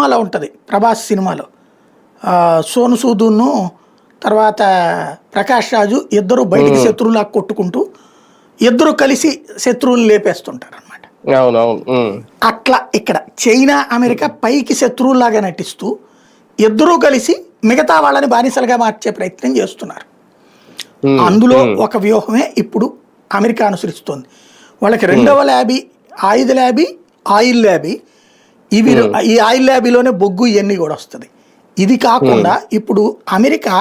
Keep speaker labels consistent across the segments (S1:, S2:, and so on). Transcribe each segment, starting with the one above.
S1: సినిమాలో ఉంటుంది ప్రభాస్ సినిమాలో. సోను సూదును తర్వాత ప్రకాష్ రాజు ఇద్దరు బయటికి శత్రువులా కొట్టుకుంటూ ఇద్దరు కలిసి శత్రువులు లేపేస్తుంటారు అనమాట. అట్లా ఇక్కడ చైనా అమెరికా పైకి శత్రువులాగా నటిస్తూ ఇద్దరూ కలిసి మిగతా వాళ్ళని బానిసలుగా మార్చే ప్రయత్నం చేస్తున్నారు. అందులో ఒక వ్యూహమే ఇప్పుడు అమెరికా అనుసరిస్తోంది. వాళ్ళకి రెండవ ల్యాబీ ఆయుధ ల్యాబీ ఆయిల్ ల్యాబీ ఇవి ఈ ఆయిల్ ల్యాబీలోనే బొగ్గు ఇవన్నీ కూడా వస్తుంది. ఇది కాకుండా ఇప్పుడు అమెరికా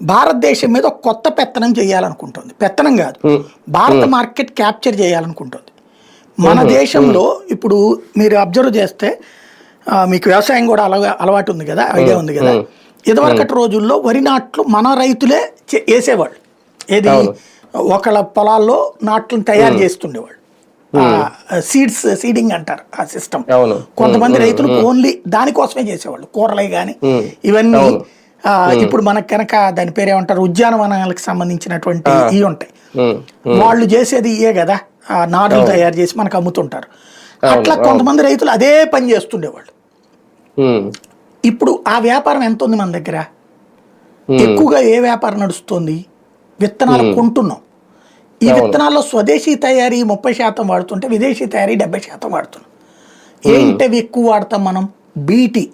S1: భారతదేశం మీద కొత్త పెత్తనం చేయాలనుకుంటుంది. పెత్తనం కాదు. భారత మార్కెట్ క్యాప్చర్ చేయాలనుకుంటుంది. మన దేశంలో ఇప్పుడు మీరు అబ్జర్వ్ చేస్తే మీకు వ్యవసాయం కూడా అలవా అలవాటు ఉంది కదా ఐడియా ఉంది కదా. ఇదివరకటి రోజుల్లో వరి నాట్లు మన రైతులే వేసేవాళ్ళు. ఏది ఒకళ్ళ పొలాల్లో నాట్లను తయారు చేస్తుండేవాళ్ళు. సీడ్స్ సీడింగ్ అంటారు ఆ సిస్టమ్ కొంతమంది రైతులు ఓన్లీ దానికోసమే చేసేవాళ్ళు కూరలై కానీ ఇవన్నీ ఇప్పుడు మనకు కనుక దాని పేరు ఏమంటారు ఉద్యానవనాలకు సంబంధించినటువంటి ఇవి ఉంటాయి. వాళ్ళు చేసేది ఇయే కదా ఆ నారులు తయారు చేసి మనకు అమ్ముతుంటారు. అట్లా కొంతమంది రైతులు అదే పని చేస్తుండేవాళ్ళు. ఇప్పుడు ఆ వ్యాపారం ఎంత ఉంది మన దగ్గర? ఎక్కువగా ఏ వ్యాపారం నడుస్తుంది? విత్తనాలు కొంటున్నాం. ఈ విత్తనాల్లో స్వదేశీ తయారీ ముప్పై శాతం వాడుతుంటే విదేశీ తయారీ డెబ్బై శాతం వాడుతున్నాం. ఏంటవి ఎక్కువ వాడతాం మనం? బీటీ